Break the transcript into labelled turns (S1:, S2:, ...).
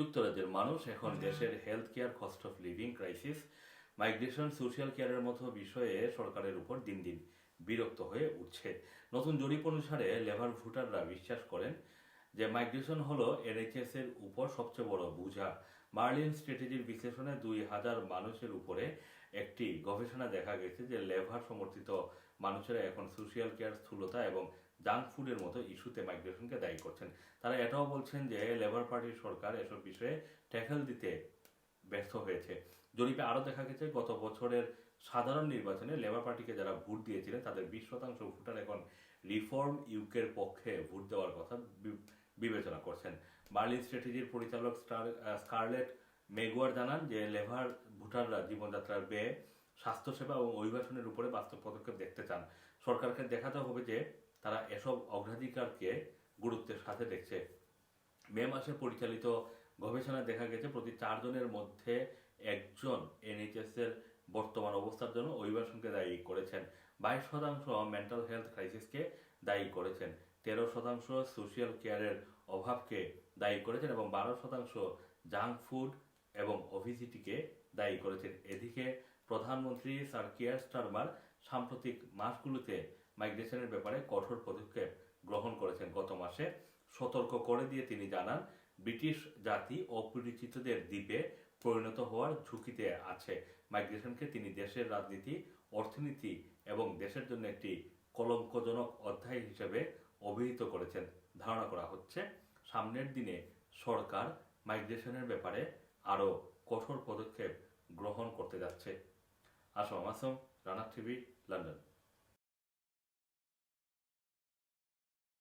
S1: যুক্তরাজ্যের মানুষ এখন দেশের health care cost of living crisis migration social কেয়ারের মতো বিষয়ে সরকারের উপর দিন দিন বিরক্ত হয়ে উঠছে। নতুন জরিপ অনুসারে লেবার ভোটাররা বিশ্বাস করেন যে মাইগ্রেশন হলো এনএইচএস এর উপর সবচেয়ে বড় বোঝা। মার্লিন স্ট্র্যাটেজির বিশ্লেষণে দুই হাজার মানুষের উপরে একটি গবেষণা দেখা গেছে যে লেভার সমর্থিত মানুষেরা এখন সোশ্যাল কেয়ার স্থূলতা এবং জাঙ্ক ফুডের মতো ইস্যুতে মাইগ্রেশনকে দায়ী করছেন। তারা এটাও বলছেন যে লেবার পার্টির সরকার এসব বিষয়ে ট্যাকেল দিতে ব্যর্থ হয়েছে। জরিপে আরও দেখা গেছে, গত বছরের সাধারণ নির্বাচনে লেবার পার্টিকে যারা ভোট দিয়েছিলেন, তাদের বিশ শতাংশ ভোটার এখন রিফর্ম ইউকের পক্ষে ভোট দেওয়ার কথা বিবেচনা করছেন। বার্লিন স্ট্র্যাটেজির পরিচালক স্টার- স্কারলেট মেগুয়ার জানান যে লেবার ভোটাররা জীবনযাত্রার ব্যয়, স্বাস্থ্যসেবা এবং অভিবাসনের উপরে বাস্তব পদক্ষেপ দেখতে চান। সরকারকে দেখাতে হবে যে তারা এসব অগ্রাধিকারকে গুরুত্বের সাথে দেখছে। মে মাসে পরিচালিত গবেষণায় দেখা গেছে প্রতি চারজনের মধ্যে একজন এনএইচএস এর বর্তমান অবস্থার জন্য অভিবাসনকে দায়ী করেছেন। বাইশ শতাংশ মেন্টাল হেলথ ক্রাইসিসকে দায়ী করেছেন। তেরো শতাংশ সোশিয়াল কেয়ারের অভাবকে দায়ী করেছেন এবং বারো শতাংশ জাঙ্ক ফুড এবং ওভিসিটিকে দায়ী করেছেন। এদিকে প্রধানমন্ত্রী স্যার কিয়ার স্টারমার সাম্প্রতিক মাসগুলোতে মাইগ্রেশনের ব্যাপারে কঠোর পদক্ষেপ গ্রহণ করেছেন গত মাসে। সতর্ক করে দিয়ে তিনি জানান, ব্রিটিশ জাতি অপরিচিতদের দ্বীপে পরিণত হওয়ার ঝুঁকিতে আছে। মাইগ্রেশনকে তিনি দেশের রাজনীতি, অর্থনীতি এবং দেশের জন্য একটি কলঙ্কজনক অধ্যায় হিসেবে অভিহিত করেছেন। ধারণা করা হচ্ছে, সামনের দিনে সরকার মাইগ্রেশনের ব্যাপারে আরও কঠোর পদক্ষেপ গ্রহণ করতে যাচ্ছে। Assam Assam Rana TV, London.